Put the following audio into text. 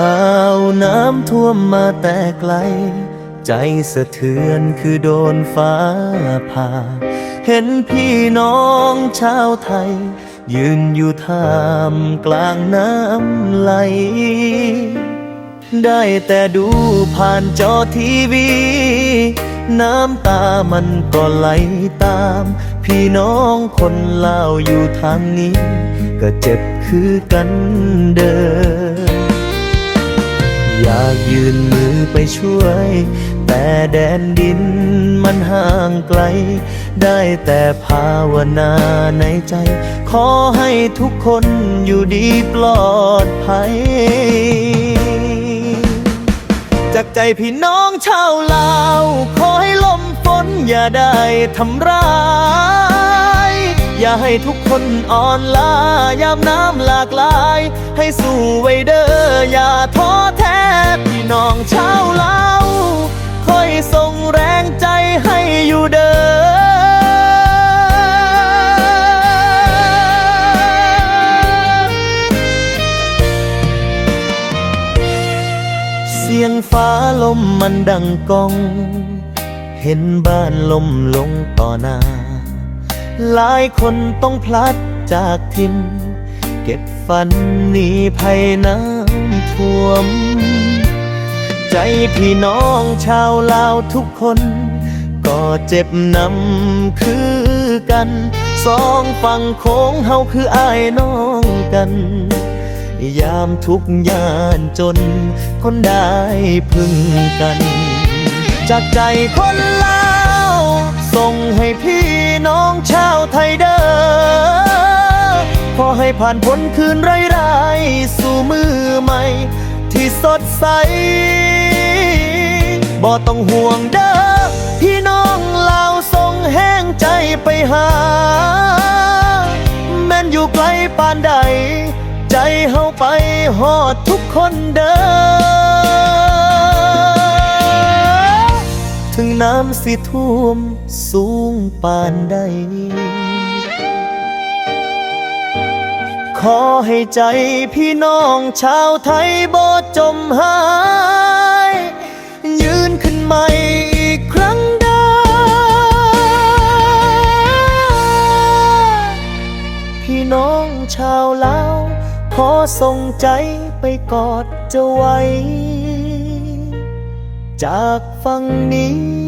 ข่าวน้ำท่วมมาแต่ไกล ใจสะเทือนคือโดนฟ้าผ่า เห็นพี่น้องชาวไทย ยืนอยู่ท่ามกลางน้ำไหล ได้แต่ดูผ่านจอทีวี น้ำตามันก็ไหลตาม พี่น้องคนเล่าอยู่ทางนี้ ก็เจ็บคือกันเดิม อยากยืนมือไปช่วย แต่แดนดินมันห่างไกล ได้แต่ภาวนาในใจ ขอให้ทุกคนอยู่ดีปลอดภัย จากใจพี่น้องชาวลาว ขอให้ลมฝนอย่าได้ทำร้ายอย่าให้ทุกคนอ่อนล้ายามน้ำหลากหลาย ให้สู้ไว้เด้ออย่าท้อแท้ น้องชาวลาคอยส่งแรงใจให้อยู่เด้อเสียงฟ้าลมมันดังกอง เห็นบ้านลมลงต่อหน้า หลายคนต้องพลัดจากทินเก็บฝันหนีภัยน้ำท่วม ใจพี่น้องชาวลาวทุกคน ก็เจ็บนำคือกันสองฝั่งโค้งเฮาคืออายน้องกัน ยามทุกยานจน คนได้พึ่งกัน จากใจคนลาวส่งให้พี่น้องชาวไทยเด้อขอให้ผ่านพ้นคืนร้ายๆสู่มือใหม่ที่สดใส บ่ต้องห่วงเด้อพี่น้องลาวส่งแห้งใจไปหา แม่นอยู่ไกลปานใด ใจเฮาไปหอดทุกคนเด้อถึงน้ำสิท่วมสูงปานใด ขอให้ใจพี่น้องชาวไทยบ่จมหาย ชาวลาว ขอส่งใจไปกอดเจะไว้ จากฝั่งนี้